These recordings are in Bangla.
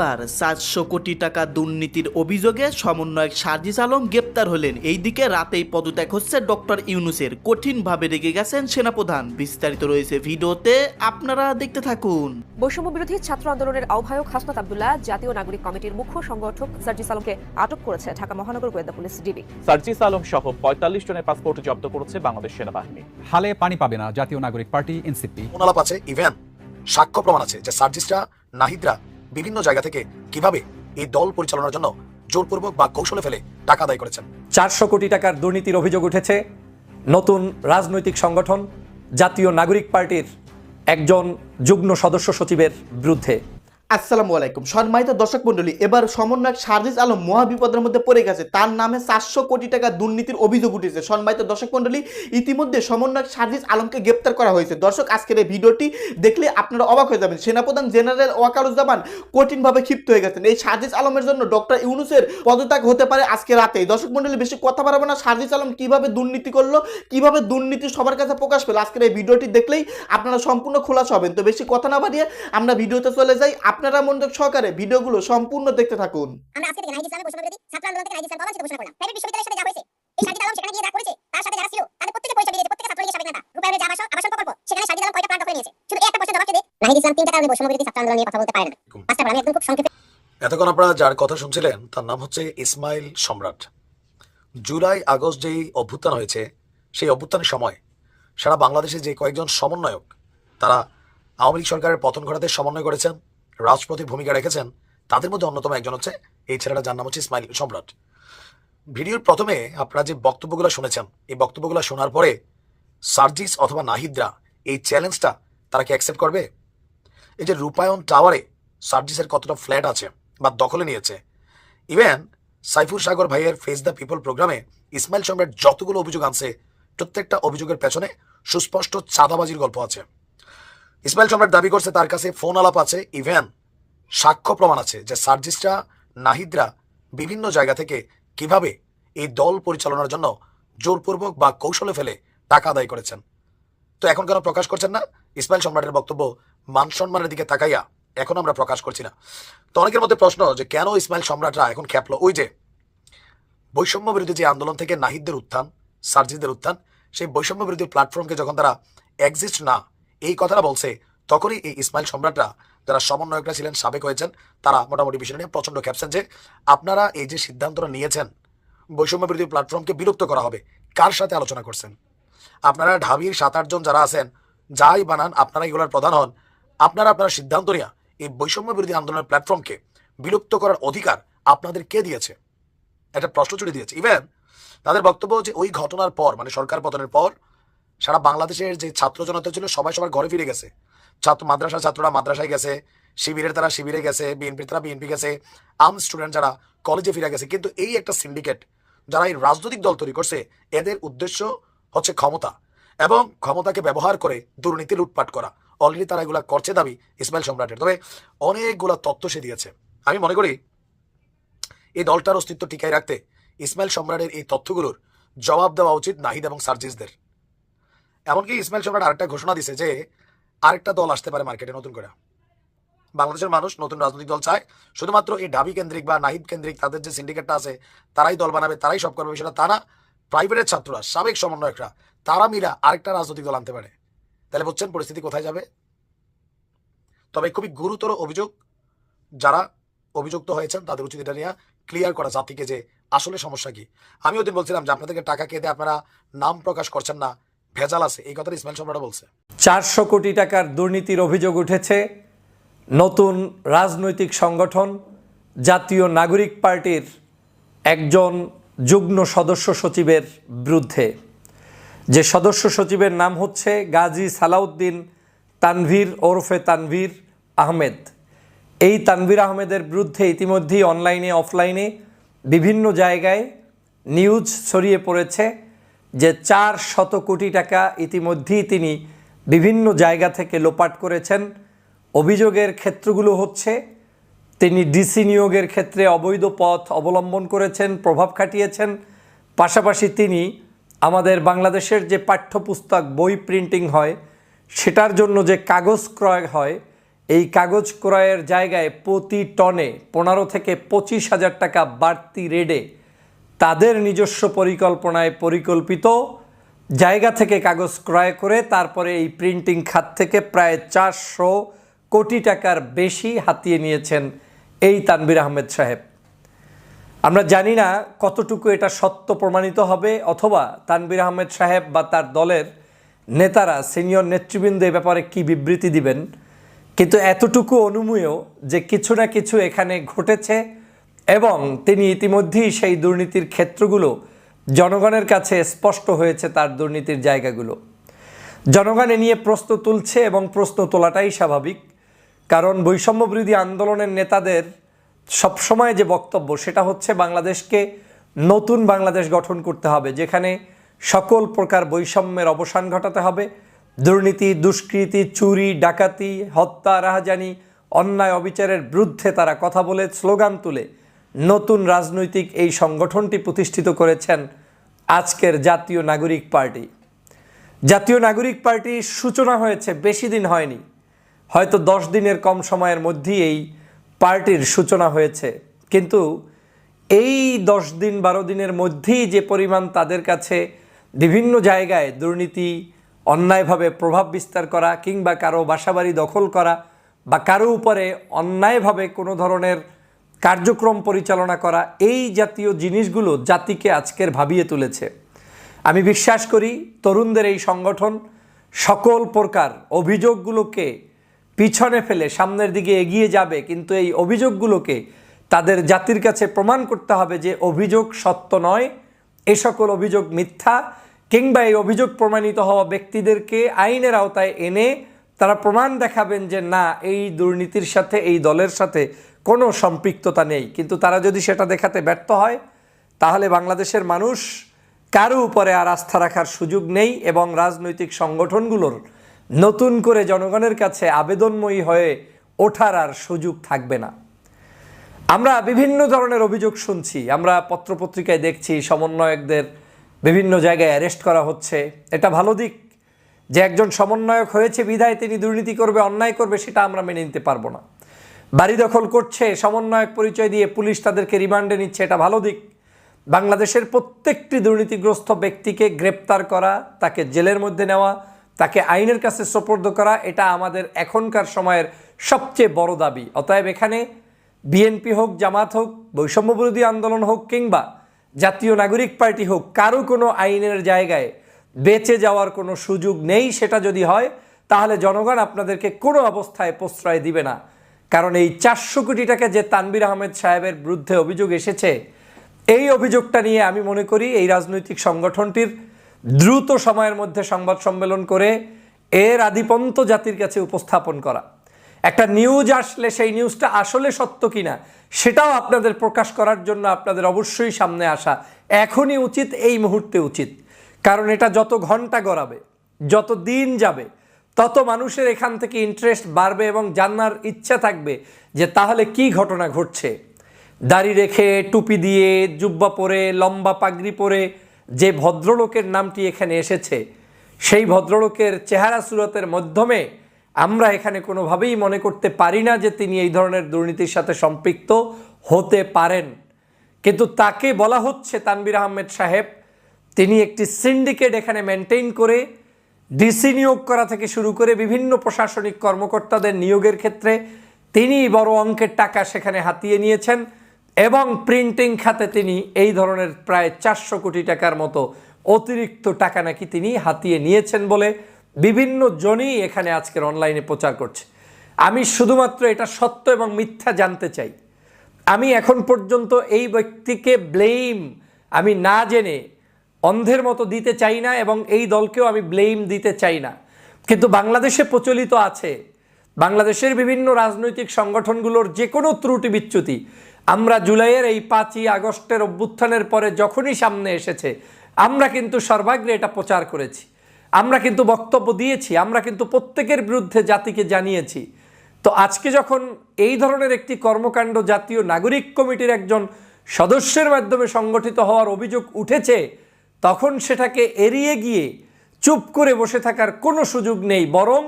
এবার চারশো কোটি টাকা দুর্নীতির অভিযোগে সমন্বয়ক সার্জিস আলম গ্রেপ্তার হলেন। এইদিকে রাতেই পদত্যাগ হচ্ছে ডক্টর ইউনুসের। কঠিনভাবে রেগে গেছেন সেনাপ্রধান। বিস্তারিত রয়েছে ভিডিওতে আপনারা দেখতে থাকুন। বৈষম্য বিরোধী ছাত্র আন্দোলনের আহ্বায়ক হাসনাত আবদুল্লাহ জাতীয় নাগরিক কমিটির মুখ্য সংগঠক সার্জিস আলমকে আটক করেছে ঢাকা মহানগর গোয়েন্দা পুলিশ ডিবি। সার্জিস আলম সহ পঁয়তাল্লিশ জনের পাসপোর্ট জব্দ করেছে বাংলাদেশ সেনাবাহিনী। হালে পানি পাবে না জাতীয় নাগরিক পার্টি এনসিপি। আছে ইভেন সাক্ষ্য প্রমাণ আছে যে সার্জিসরা নাহিদরা বিভিন্ন জায়গা থেকে কীভাবে এই দল পরিচালনার জন্য জোরপূর্বক বা কৌশলে ফেলে টাকা আদায় করেছেন। চারশো কোটি টাকার দুর্নীতির অভিযোগ উঠেছে। নতুন রাজনৈতিক সংগঠন জাতীয় নাগরিক পার্টির একজন যুগ্ম সদস্য সচিবের বিরুদ্ধে। আসসালামু আলাইকুম। সম্মানিত দর্শক মন্ডলী এবার সমন্বয়ক সার্জিস আলম মহাবিপদের মধ্যে পড়ে গেছে। তার নামে চারশো কোটি টাকা দুর্নীতির অভিযোগ উঠেছে। সম্মানিত দর্শক মন্ডলী ইতিমধ্যে সমন্বয়ক সার্জিস আলমকে গ্রেপ্তার করা হয়েছে। দর্শক, আজকের এই ভিডিওটি দেখলে আপনারা অবাক হয়ে যাবেন। সেনাপ্রধান জেনারেল ওয়াকারুজ্জামান কঠিনভাবে ক্ষিপ্ত হয়ে গেছেন। এই সার্জিস আলমের জন্য ডক্টর ইউনুসের পদত্যাগ হতে পারে আজকে রাতেই। দর্শক মন্ডলী বেশি কথা বাড়াবো না। সার্জিস আলম কীভাবে দুর্নীতি করল, কীভাবে দুর্নীতি সবার কাছে প্রকাশ পেল, আজকের এই ভিডিওটি দেখলেই আপনারা সম্পূর্ণ খোলাসা হবেন। তো বেশি কথা না বাড়িয়ে আমরা ভিডিওতে চলে যাই। আপনারা মনোযোগ সহকারে ভিডিওগুলো সম্পূর্ণ দেখতে থাকুন। আমরা আজকে থেকে নাইজ ইসলামের ঘোষণা বিরোধী ছাত্র আন্দোলন থেকে নাইজ ইসলাম প্রমাণিত ঘোষণা করলাম। প্রাইভেট বিশ্ববিদ্যালয়ের সাথে যা হয়েছে এই সাজিদ আলম সেখানে গিয়ে যা করেছে তার সাথে যারা ছিল তাদের প্রত্যেকে পরিচয় দিয়েছে প্রত্যেকে ছাত্রলীগের সাবেক নেতা। রূপায়ণের যে আবাসন আবাসন প্রকল্প সেখানে সাজিদ আলম কয়টা প্লাট দখলে নিয়েছে? শুধু একটা প্রশ্নের জবাব দিয়ে নাহিদ ইসলাম তিনটা কারণে বৈষম্য বিরোধী ছাত্র আন্দোলন নিয়ে কথা বলতে পারে না। পাঁচটা আমি একদম খুব সংক্ষেপে এতক্ষণ আপনারা যার কথা শুনছিলেন তার নাম হচ্ছে ইসমাইল সম্রাট। জুলাই আগস্ট যেই অভ্যুত্থান হয়েছে সেই অভ্যুত্থানের সময় সারা বাংলাদেশে যে কয়েকজন সমন্বয়ক তারা আওয়ামী লীগ সরকারের পতন ঘটাতে সমন্বয় করেছেন। রাজপথে ভূমিকা রেখেছেন, তাদের মধ্যে অন্যতম একজন হচ্ছে এই ছেলেটা যার নাম হচ্ছে ইসমাইল সম্রাট। ভিডিওর প্রথমে আপনারা যে বক্তব্যগুলো শুনেছেন, এই বক্তব্যগুলো শোনার পরে সার্জিস অথবা নাহিদরা এই চ্যালেঞ্জটা তারা কি অ্যাকসেপ্ট করবে? এই যে রূপায়ণ টাওয়ারে সার্জিসের কতটা ফ্ল্যাট আছে বা দখলে নিয়েছে ইভেন সাইফুর সাগর ভাইয়ের ফেস দ্য পিপল প্রোগ্রামে ইসমাইল সম্রাট যতগুলো অভিযোগ আনছে, প্রত্যেকটা অভিযোগের পেছনে সুস্পষ্ট চাঁদাবাজির গল্প আছে। ইসমাইল সম্রাট দাবি করছে তার কাছে ফোন আলাপ আছে ইভেন সাক্ষ্য প্রমাণ আছে যে সার্জিসরা, নাহিদরা বিভিন্ন জায়গা থেকে কীভাবে এই দল পরিচালনার জন্য জোরপূর্বক বা কৌশলে ফেলে টাকা আদায় করেছেন। তো এখন কেন প্রকাশ করছেন না? ইসমাইল সম্রাটের বক্তব্য মান সম্মানের দিকে তাকাইয়া এখন আমরা প্রকাশ করছি না। তো অনেকের মধ্যে প্রশ্ন যে কেন ইসমাইল সম্রাটরা এখন খেপলো? ওই যে বৈষম্য বিরোধী যে আন্দোলন থেকে নাহিদদের উত্থান, সার্জিসদের উত্থান, সেই বৈষম্য বিরোধী প্ল্যাটফর্মকে যখন তারা এক্সিস্ট না, এই কথাটা বলছে, তখনই এই ইসমাইল সম্রাটরা যারা সমন্বয়করা ছিলেন, সাবেক হয়েছেন, তারা মোটামুটি বিষয় নিয়ে প্রচণ্ড খেপছেন যে আপনারা এই যে সিদ্ধান্তটা নিয়েছেন বৈষম্য বিরোধী প্ল্যাটফর্মকে বিলুপ্ত করা হবে, কার সাথে আলোচনা করছেন? আপনারা ঢাবির সাত আটজন যারা আছেন, যাই বানান, আপনারা এগুলোর প্রধান হন, আপনারা আপনারা সিদ্ধান্ত নেওয়া এই বৈষম্য বিরোধী আন্দোলনের প্ল্যাটফর্মকে বিলুপ্ত করার অধিকার আপনাদের কে দিয়েছে? একটা প্রশ্ন চুড়ে দিয়েছে। ইভেন তাদের বক্তব্য যে ওই ঘটনার পর মানে সরকার পতনের পর, সারা বাংলাদেশের যে ছাত্র জনতা ছিল, সবাই সবার ঘরে ফিরে গেছে। ছাত্র মাদ্রাসার ছাত্ররা মাদ্রাসায় গেছে, শিবিরের তারা শিবিরে গেছে, বিএনপির তারা বিএনপি গেছে আর্ম স্টুডেন্ট যারা কলেজে ফিরে গেছে। কিন্তু এই একটা সিন্ডিকেট যারা এই রাজনৈতিক দল তৈরি করছে, এদের উদ্দেশ্য হচ্ছে ক্ষমতা এবং ক্ষমতাকে ব্যবহার করে দুর্নীতি লুটপাট করা। অলরেডি তারা এগুলা করছে দাবি ইসমাইল সম্রাটের। তবে অনেকগুলা তথ্য সে দিয়েছে। আমি মনে করি এই দলটার অস্তিত্ব টিকায় রাখতে ইসমাইল সম্রাটের এই তথ্যগুলোর জবাব দেওয়া উচিত নাহিদ এবং সার্জিসদের। এমনকি ইসমাইল সম্রাট আরেকটা ঘোষণা দিছে যে আরেকটা দল আসতে পারে মার্কেটে নতুন করে। বাংলাদেশের মানুষ নতুন রাজনৈতিক দল চায়। শুধুমাত্র এই ডাবি কেন্দ্রিক বা নাহিদ কেন্দ্রিক, তাদের যে সিন্ডিকেটটা আছে, তারাই দল বানাবে, তারাই সব করবে, সেটা তা না প্রাইভেটের ছাত্ররা, সাবেক সমন্বয়করা, তারা মিলা আরেকটা রাজনৈতিক দল আনতে পারে। তাহলে বুঝছেন পরিস্থিতি কোথায় যাবে? তবে খুবই গুরুতর অভিযোগ, যারা অভিযুক্ত হয়েছেন, তাদের উচিত এটা নিয়ে ক্লিয়ার করা জাতিকে যে আসলে সমস্যা কি। আমি ওদিন বলছিলাম যে আপনাদেরকে টাকা কেটে আপনারা নাম প্রকাশ করছেন না। ভেজাল আছে, এই কথাটা ইসমাইল সম্রাট বলছে। চারশো কোটি টাকার দুর্নীতির অভিযোগ উঠেছে, নতুন রাজনৈতিক সংগঠন, জাতীয় নাগরিক পার্টির একজন যুগ্ম সদস্য সচিবের বিরুদ্ধে। যে সদস্য সচিবের নাম হচ্ছে গাজী সালাউদ্দিন তানভীর ওরফে তানভীর আহমেদ। এই তানভীর আহমেদের বিরুদ্ধে ইতিমধ্যেই অনলাইনে, অফলাইনে বিভিন্ন জায়গায় নিউজ ছড়িয়ে পড়েছে। যে চার শত কোটি টাকা ইতিমধ্যেই তিনি বিভিন্ন জায়গা থেকে লোপাট করেছেন। অভিযোগের ক্ষেত্রগুলো হচ্ছে, তিনি ডিসি নিয়োগের ক্ষেত্রে অবৈধ পথ অবলম্বন করেছেন, প্রভাব খাটিয়েছেন। পাশাপাশি তিনি আমাদের বাংলাদেশের যে পাঠ্যপুস্তক, বই প্রিন্টিং হয়, সেটার জন্য যে কাগজ ক্রয় হয়, এই কাগজ ক্রয়ের জায়গায় প্রতি টনে পনেরো থেকে পঁচিশ হাজার টাকা বাড়তি রেডে তাদের নিজস্ব পরিকল্পনায় পরিকল্পিত জায়গা থেকে কাগজ ক্রয় করে তারপরে এই প্রিন্টিং খাত থেকে প্রায় চারশো কোটি টাকার বেশি হাতিয়ে নিয়েছেন এই তানবির আহমেদ সাহেব। আমরা জানি না কতটুকু এটা সত্য প্রমাণিত হবে অথবা তানবির আহমেদ সাহেব বা তার দলের নেতারা, সিনিয়র নেতৃবৃন্দ এ ব্যাপারে কি বিবৃতি দিবেন? কিন্তু এতটুকু অনুমেয় যে কিছু না কিছু এখানে ঘটেছে এবং তিনি ইতিমধ্যেই সেই দুর্নীতির ক্ষেত্রগুলো জনগণের কাছে স্পষ্ট হয়েছে তার দুর্নীতির জায়গাগুলো। জনগণ এ নিয়ে প্রশ্ন তুলছে এবং প্রশ্ন তোলাটাই স্বাভাবিক। কারণ বৈষম্য বিরোধী আন্দোলনের নেতাদের সবসময় যে বক্তব্য সেটা হচ্ছে বাংলাদেশকে নতুন বাংলাদেশ গঠন করতে হবে, যেখানে সকল প্রকার বৈষম্যের অবসান ঘটাতে হবে। দুর্নীতি, দুষ্কৃতি, চুরি, ডাকাতি, হত্যা, রাহাজানি, অন্যায়, অবিচারের বিরুদ্ধে তারা কথা বলে, স্লোগান তুলে। নতুন রাজনৈতিক এই সংগঠনটি প্রতিষ্ঠিত করেছেন আজকের জাতীয় নাগরিক পার্টি। জাতীয় নাগরিক পার্টির সূচনা হয়েছে, বেশি দিন হয়নি। হয়তো দশ দিনের কম সময়ের মধ্যেই এই পার্টির সূচনা হয়েছে। কিন্তু এই দশ দিন, বারো দিনের মধ্যেই যে পরিমাণ তাদের কাছে বিভিন্ন জায়গায় দুর্নীতি, অন্যায়ভাবে প্রভাব বিস্তার করা কিংবা কারও বাসাবাড়ি দখল করা বা কারও উপরে অন্যায়ভাবে কোনো ধরনের কার্যক্রম পরিচালনা করা এই জাতীয় জিনিসগুলো জাতিকে আজকের ভাবিয়ে তুলেছে। আমি বিশ্বাস করি তরুণদের এই সংগঠন সকল প্রকার অভিযোগগুলোকে পিছনে ফেলে সামনের দিকে এগিয়ে যাবে, কিন্তু এই অভিযোগগুলোকে তাদের জাতির কাছে প্রমাণ করতে হবে যে অভিযোগ সত্য নয়, এ সকল অভিযোগ মিথ্যা, কিংবা এই অভিযোগ প্রমাণিত হওয়া ব্যক্তিদেরকে আইনের আওতায় এনে তারা প্রমাণ দেখাবেন যে না, এই দুর্নীতির সাথে, এই দলের সাথে কোনো সম্পৃক্ততা নেই। কিন্তু তারা যদি সেটা দেখাতে ব্যর্থ হয়, তাহলে বাংলাদেশের মানুষ কারও উপরে আর আস্থা রাখার সুযোগ নেই এবং রাজনৈতিক সংগঠনগুলোর নতুন করে জনগণের কাছে আবেদনময়ী হয়ে ওঠার আর সুযোগ থাকবে না। আমরা বিভিন্ন ধরনের অভিযোগ শুনছি। আমরা পত্রপত্রিকায় দেখছি, সমন্বয়কদের বিভিন্ন জায়গায় অ্যারেস্ট করা হচ্ছে। এটা ভালো দিক। যে একজন সমন্বয়ক হয়েছে বিধায় তিনি দুর্নীতি করবে, অন্যায় করবে, সেটা আমরা মেনে নিতে পারব না। বাড়ি দখল করছে, সমন্বয়ক পরিচয় দিয়ে পুলিশ তাদেরকে রিমান্ডে নিচ্ছে, এটা ভালো দিক। বাংলাদেশের প্রত্যেকটি দুর্নীতিগ্রস্ত ব্যক্তিকে গ্রেপ্তার করা, তাকে জেলের মধ্যে নেওয়া, তাকে আইনের কাছে সোপর্দ করা, এটা আমাদের এখনকার সময়ের সবচেয়ে বড় দাবি। অতএব এখানে বিএনপি হোক, জামাত হোক, বৈষম্য বিরোধী আন্দোলন হোক কিংবা জাতীয় নাগরিক পার্টি হোক, কারও কোনো আইনের জায়গায় বেঁচে যাওয়ার কোনো সুযোগ নেই, সেটা যদি হয়, তাহলে জনগণ আপনাদেরকে কোনো অবস্থায় প্রশ্রয় দিবে না। কারণ এই চারশো কোটি টাকা যে তানবির আহমেদ সাহেবের বিরুদ্ধে অভিযোগ এসেছে, এই অভিযোগটা নিয়ে আমি মনে করি এই রাজনৈতিক সংগঠনটির দ্রুত সময়ের মধ্যে সংবাদ সম্মেলন করে এর আধিপন্ত জাতির কাছে উপস্থাপন করা। একটা নিউজ আসলে সেই নিউজটা আসলে সত্য কিনা, সেটাও আপনাদের প্রকাশ করার জন্য আপনাদের অবশ্যই সামনে আসা এখনই উচিত, এই মুহূর্তে উচিত। কারণ এটা যত ঘণ্টা গড়াবে, যত দিন যাবে তত মানুষের এখান থেকে ইন্টারেস্ট বাড়বে এবং জানার ইচ্ছা থাকবে যে তাহলে কি ঘটনা ঘটছে। দাড়ি রেখে, টুপি দিয়ে, জুব্বা পরে, লম্বা পাগড়ি পরে যে ভদ্রলোকের নামটি এখানে এসেছে, সেই ভদ্রলোকের চেহারা সুরতের মাধ্যমে আমরা এখানে কোনোভাবেই মনে করতে পারি না যে তিনি এই ধরনের দুর্নীতির সাথে সম্পৃক্ত হতে পারেন। কিন্তু তাকে বলা হচ্ছে তানবির আহমেদ সাহেব। তিনি একটি সিন্ডিকেট এখানে মেনটেন করে ডিসি নিয়োগ করা থেকে শুরু করে বিভিন্ন প্রশাসনিক কর্মকর্তাদের নিয়োগের ক্ষেত্রে তিনি বড় অঙ্কের টাকা সেখানে হাতিয়ে নিয়েছেন এবং প্রিন্টিং খাতে তিনি এই ধরনের প্রায় চারশো কোটি টাকার মতো অতিরিক্ত টাকা নাকি তিনি হাতিয়ে নিয়েছেন বলে বিভিন্ন জনই এখানে আজকের অনলাইনে প্রচার করছে। আমি শুধুমাত্র এটা সত্য এবং মিথ্যা জানতে চাই। আমি এখন পর্যন্ত এই ব্যক্তিকে ব্লেম আমি না জেনে অন্ধের মতো দিতে চাই না এবং এই দলকেও আমি ব্লেম দিতে চাই না। কিন্তু বাংলাদেশে প্রচলিত আছে, বাংলাদেশের বিভিন্ন রাজনৈতিক সংগঠনগুলোর যে কোনো ত্রুটি বিচ্যুতি। আমরা জুলাইয়ের এই পাঁচই আগস্টের অভ্যুত্থানের পরে যখনই সামনে এসেছে, আমরা কিন্তু সর্বাগ্রে এটা প্রচার করেছি। আমরা কিন্তু বক্তব্য দিয়েছি, আমরা কিন্তু প্রত্যেকের বিরুদ্ধে জাতিকে জানিয়েছি। তো আজকে যখন এই ধরনের একটি কর্মকাণ্ড জাতীয় নাগরিক কমিটির একজন সদস্যের মাধ্যমে সংগঠিত হওয়ার অভিযোগ উঠেছে তখন সেটাকে এড়িয়ে গিয়ে চুপ করে বসে থাকার কোনো সুযোগ নেই, বরং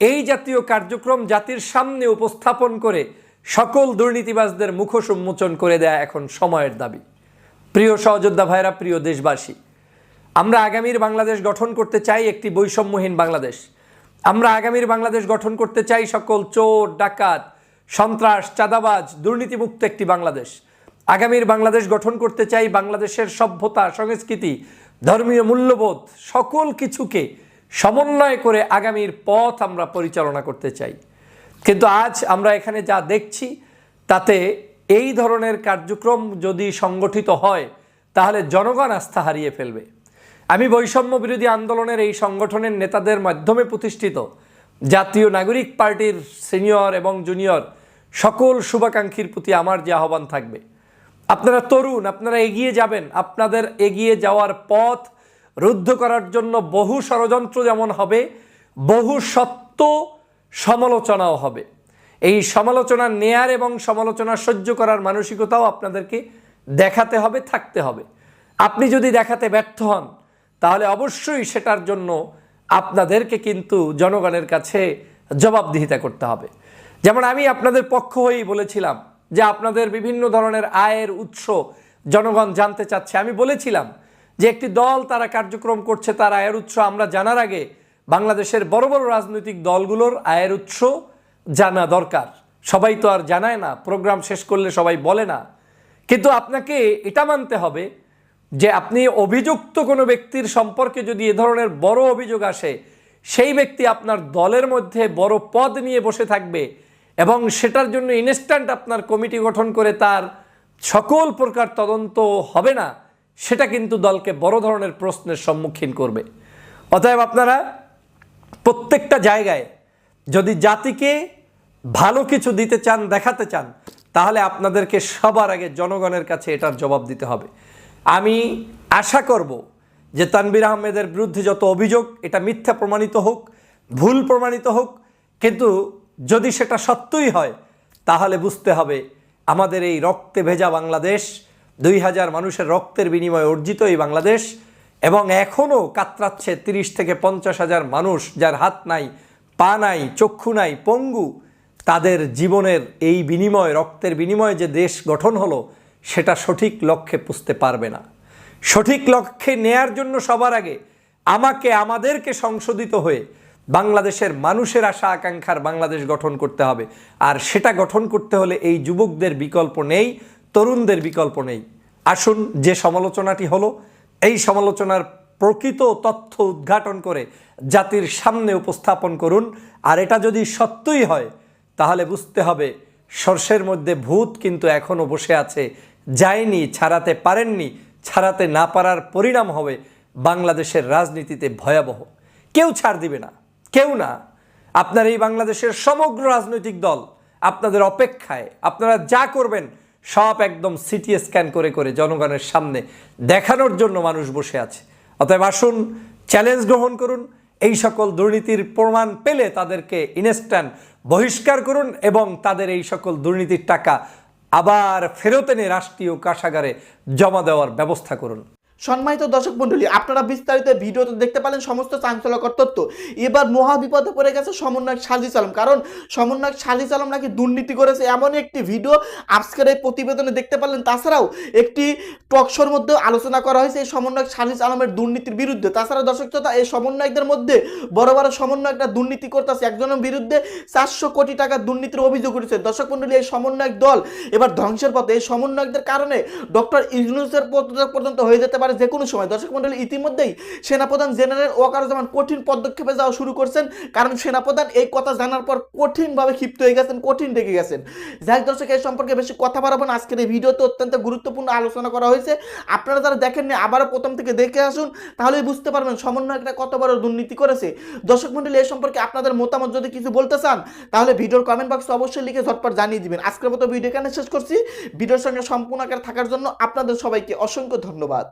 এই জাতীয় কার্যক্রম জাতির সামনে উপস্থাপন করে সকল দুর্নীতিবাজদের মুখোশ উন্মোচন করে দেয়া এখন সময়ের দাবি। প্রিয় সহযোদ্ধা ভাইরা, প্রিয় দেশবাসী, আমরা আগামীর বাংলাদেশ গঠন করতে চাই একটি বৈষম্যহীন বাংলাদেশ। আমরা আগামীর বাংলাদেশ গঠন করতে চাই সকল চোর, ডাকাত, সন্ত্রাস, চাঁদাবাজ, দুর্নীতিমুক্ত একটি বাংলাদেশ। আগামীর বাংলাদেশ গঠন করতে চাই বাংলাদেশের সভ্যতা, সংস্কৃতি, ধর্মীয় মূল্যবোধ, সকল কিছুকে সমন্বয় করে আগামীর পথ আমরা পরিচালনা করতে চাই। কিন্তু আজ আমরা এখানে যা দেখছি, তাতে এই ধরনের কার্যক্রম যদি সংগঠিত হয়, তাহলে জনগণ আস্থা হারিয়ে ফেলবে। আমি বৈষম্য বিরোধী আন্দোলনের এই সংগঠনের নেতাদের মাধ্যমে প্রতিষ্ঠিত। জাতীয় নাগরিক পার্টির সিনিয়র এবং জুনিয়র সকল শুভাকাঙ্ক্ষীর প্রতি আমার যে আহ্বান থাকবে। আপনারা তরুণ, আপনারা এগিয়ে যাবেন। আপনাদের এগিয়ে যাওয়ার পথ রুদ্ধ করার জন্য বহু ষড়যন্ত্র যেমন হবে, বহু সত্য সমালোচনাও হবে। এই সমালোচনা নেয়ার এবং সমালোচনা সহ্য করার মানসিকতাও আপনাদেরকে দেখাতে হবে, থাকতে হবে। আপনি যদি দেখাতে ব্যর্থ হন, তাহলে অবশ্যই সেটার জন্য আপনাদেরকে কিন্তু জনগণের কাছে জবাবদিহিতা করতে হবে। যেমন আমি আপনাদের পক্ষ হয়েই বলেছিলাম যে আপনাদের বিভিন্ন ধরনের আয়ের উৎস জনগণ জানতে চাচ্ছে। আমি বলেছিলাম যে একটি দল তারা কার্যক্রম করছে, তার আয়ের উৎস আমরা জানার আগে বাংলাদেশের বড় বড় রাজনৈতিক দলগুলোর আয়ের উৎস জানা দরকার। সবাই তো আর জানায় না, প্রোগ্রাম শেষ করলে সবাই বলে না। কিন্তু আপনাকে এটা মানতে হবে যে আপনি অভিযুক্ত কোনো ব্যক্তির সম্পর্কে যদি এ ধরনের বড় অভিযোগ আসে, সেই ব্যক্তি আপনার দলের মধ্যে বড় পদ নিয়ে বসে থাকবে এবং সেটার জন্য ইনস্ট্যান্ট আপনার কমিটি গঠন করে তার সকল প্রকার তদন্ত হবে না, সেটা কিন্তু দলকে বড় ধরনের প্রশ্নের সম্মুখীন করবে। অতএব আপনারা প্রত্যেকটা জায়গায় যদি জাতিকে ভালো কিছু দিতে চান, দেখাতে চান, তাহলে আপনাদেরকে সবার আগে জনগণের কাছে এটার জবাব দিতে হবে। আমি আশা করব যে তানবির আহমেদের বিরুদ্ধে যত অভিযোগ, এটা মিথ্যা প্রমাণিত হোক, ভুল প্রমাণিত হোক, কিন্তু যদি সেটা সত্যই হয়, তাহলে বুঝতে হবে আমাদের এই রক্তে ভেজা বাংলাদেশ, দুই হাজার মানুষের রক্তের বিনিময়ে অর্জিত এই বাংলাদেশ এবং এখনও কাতরাচ্ছে তিরিশ থেকে পঞ্চাশ হাজার মানুষ যার হাত নাই, পা নাই, চক্ষু নাই, পঙ্গু, তাদের জীবনের এই বিনিময়, রক্তের বিনিময়ে যে দেশ গঠন হলো, সেটা সঠিক লক্ষ্যে পুষতে পারবে না। সঠিক লক্ষ্যে নেয়ার জন্য সবার আগে আমাকে, আমাদেরকে সংশোধিত হয়ে বাংলাদেশের মানুষের আশা, আকাঙ্ক্ষার বাংলাদেশ গঠন করতে হবে। আর সেটা গঠন করতে হলে এই যুবকদের বিকল্প নেই, তরুণদের বিকল্প নেই। আসুন যে সমালোচনাটি হলো, এই সমালোচনার প্রকৃত তথ্য উদ্ঘাটন করে জাতির সামনে উপস্থাপন করুন। আর এটা যদি সত্যই হয়, তাহলে বুঝতে হবে সর্ষের মধ্যে ভূত কিন্তু এখনও বসে আছে। যায়নি, ছাড়াতে পারেননি, ছাড়াতে না পারার পরিণাম হবে বাংলাদেশের রাজনীতিতে ভয়াবহ। কেউ ছাড় দিবে না। কেউ না। আপনার এই বাংলাদেশের সমগ্র রাজনৈতিক দল আপনাদের অপেক্ষায়। আপনারা যা করবেন সব একদম সিটি স্ক্যান করে করে জনগণের সামনে দেখানোর জন্য মানুষ বসে আছে। অতএব আসুন, চ্যালেঞ্জ গ্রহণ করুন, এই সকল দুর্নীতির প্রমাণ পেলে তাদেরকে ইনস্ট্যান্ট বহিষ্কার করুন এবং তাদের এই সকল দুর্নীতির টাকা আবার ফেরত এনে রাষ্ট্রীয় কাশাগারে জমা দেওয়ার ব্যবস্থা করুন। সম্মানিত দর্শক মন্ডলী আপনারা বিস্তারিত ভিডিওতে দেখতে পেলেন সমস্ত চাঞ্চল্যকর তথ্য। এবার মহা বিপদে পড়ে গেছে সমন্বয়ক সাজিস আলম, কারণ সমন্বয়ক সাজিস আলম নাকি দুর্নীতি করেছে এমন একটি ভিডিও আজকের এই প্রতিবেদনে দেখতে পারলেন তাছাড়াও একটি টকশোর মধ্যে আলোচনা করা হয়েছে এই সমন্বয়ক সাজিস আলমের দুর্নীতির বিরুদ্ধে। তাছাড়া দর্শক শ্রোতা, এই সমন্বয়কদের মধ্যে বড় বড় সমন্বয়করা দুর্নীতি করতেছে একজনের বিরুদ্ধে চারশো কোটি টাকা দুর্নীতির অভিযোগ উঠেছে। দর্শক মন্ডলী এই সমন্বয়ক দল এবার ধ্বংসের পথে। এই সমন্বয়কদের কারণে ডক্টর ইউনুসের পর্যন্ত হয়ে যেতে পারে যে কোনো সময়, দর্শক মন্ডলী, ইতিমধ্যেই সেনাপ্রধান জেনারেল ওয়াকারুজ্জামান কঠিন পদক্ষেপে যাওয়া শুরু করছেন। কারণ সেনাপ্রধান এই কথা জানার পর কঠিনভাবে ক্ষিপ্ত হয়ে গেছেন, কঠিন রেগে গেছেন। যাই দর্শক এই সম্পর্কে বেশি কথা বাড়াবো না। আজকের এই ভিডিওতে অত্যন্ত গুরুত্বপূর্ণ আলোচনা করা হয়েছে। আপনারা যারা দেখেননি, আবারও প্রথম থেকে দেখে আসুন, তাহলেই বুঝতে পারবেন সমন্বয়করা কত বড় দুর্নীতি করেছে। দর্শক মন্ডলী এই সম্পর্কে আপনাদের মতামত যদি কিছু বলতে চান, তাহলে ভিডিওর কমেন্ট বক্সে অবশ্যই লিখে ঝটপট জানিয়ে দিবেন। আজকের মতো ভিডিও এখানে শেষ করছি। ভিডিওর সঙ্গে সম্পূর্ণ আকারে থাকার জন্য আপনাদের সবাইকে অসংখ্য ধন্যবাদ।